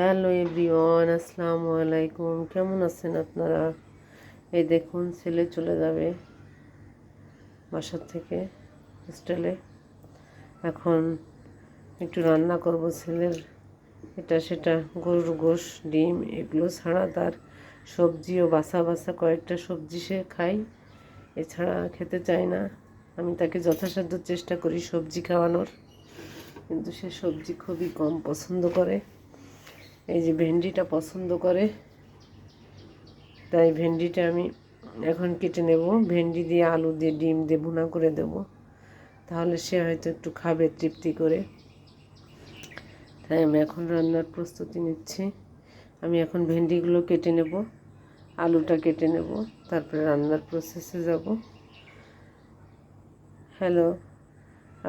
Hello everyone, আসসালামু আলাইকুম। কেমন আছেন আপনারা? এই দেখুন, ছেলে চলে যাবে বাসার থেকে, হোস্টেলে। এখন একটু রান্না করব ছেলের। এটা সেটা গরুর গোশ, ডিম, এগুলো ছাড়া তার সবজিও বাসা বাসা কয়েকটা সবজি সে খায় এছাড়া খেতে চায় না। আমি তাকে যথাসাধ্য চেষ্টা করি সবজি খাওয়ানোর। কিন্তু সে সবজি খুবই কম পছন্দ করে। এই যে ভেন্ডিটা পছন্দ করে, তাই ভেন্ডিটা আমি এখন কেটে নেব। ভেন্ডি দিয়ে আলু দিয়ে ডিম দিয়ে ভুনা করে দেব, তাহলে সে হয়তো একটু খাবে তৃপ্তি করে। তাই আমি এখন রান্নার প্রস্তুতি নিচ্ছি। আমি এখন ভেন্ডিগুলো কেটে নেব, আলুটা কেটে নেব, তারপরে রান্নার প্রসেসে যাব। হ্যালো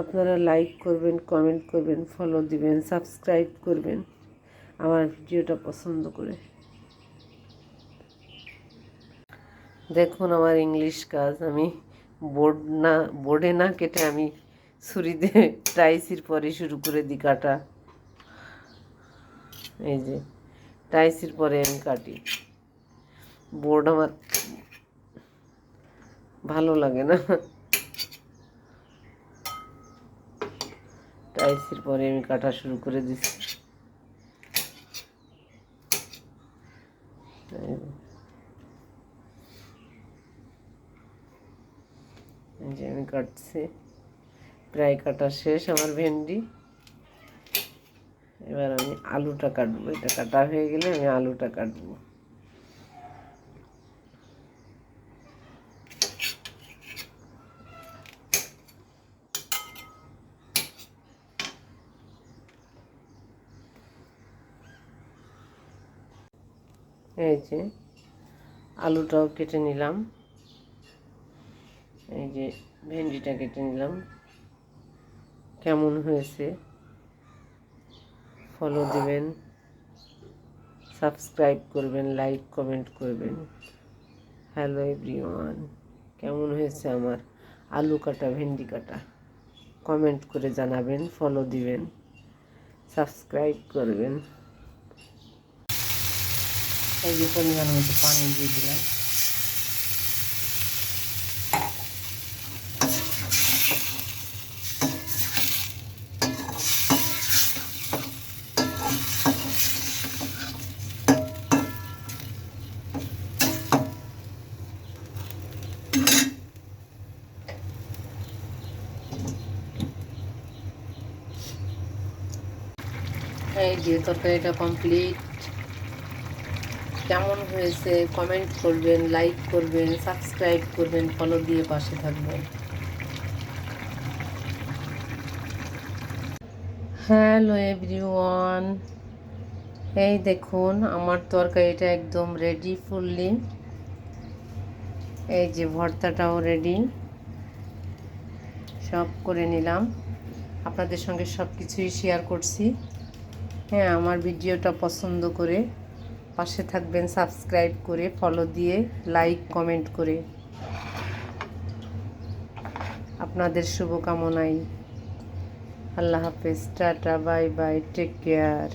আপনারা লাইক করবেন কমেন্ট করবেন ফলো দিবেন সাবস্ক্রাইব করবেন। আমার ভিডিওটা পছন্দ করে। দেখুন আমার ইংলিশ কাজ, আমি বোর্ড না, বোর্ডে না কেটে আমি ছুরিতে টাইসির পরে শুরু করে দিই কাটা। এই যে টাইসির পরে আমি কাটি। বোর্ড আমার ভালো লাগে না। টাইসির পরে আমি কাটা শুরু করে দিচ্ছি। যে আমি কাটছি। প্রায় কাটা শেষ আমার ভেন্ডি। এবার আমি আলুটা কাটবো। এটা কাটা হয়ে গেলে আমি আলুটা কাটবো। এই যে আলুটাও কেটে নিলাম। এই যে ভেন্ডিটা কেটে নিলাম। কেমন হয়েছে? ফলো দেবেন। সাবস্ক্রাইব করবেন লাইক কমেন্ট করবেন। হ্যালো এভরিওয়ান কেমন হয়েছে আমার আলু কাটা, ভেন্ডি কাটা? কমেন্ট করে জানাবেন ফলো দিবেন। সাবস্ক্রাইব করবেন। এই যে পরিমাণ মতো পানি দিয়ে দিলাম এই যে তরকারিটা কমপ্লিট কেমন হয়েছে কমেন্ট করবেন লাইক করবেন সাবস্ক্রাইব করবেন ফলো দিয়ে পাশে থাকবেন। হ্যালো এভরিওয়ান এই দেখুন, আমার তরকারিটা একদম রেডি ফুললি এই যে ভর্তাটাও রেডি সব করে নিলাম। আপনাদের সঙ্গে সব কিছুই শেয়ার করছি। হ্যাঁ আমার ভিডিওটা পছন্দ করে। পাশে থাকবেন সাবস্ক্রাইব করে ফলো দিয়ে লাইক কমেন্ট করে। আপনাদের শুভকামনাই। আল্লাহ হাফেজ, tata, bye bye take care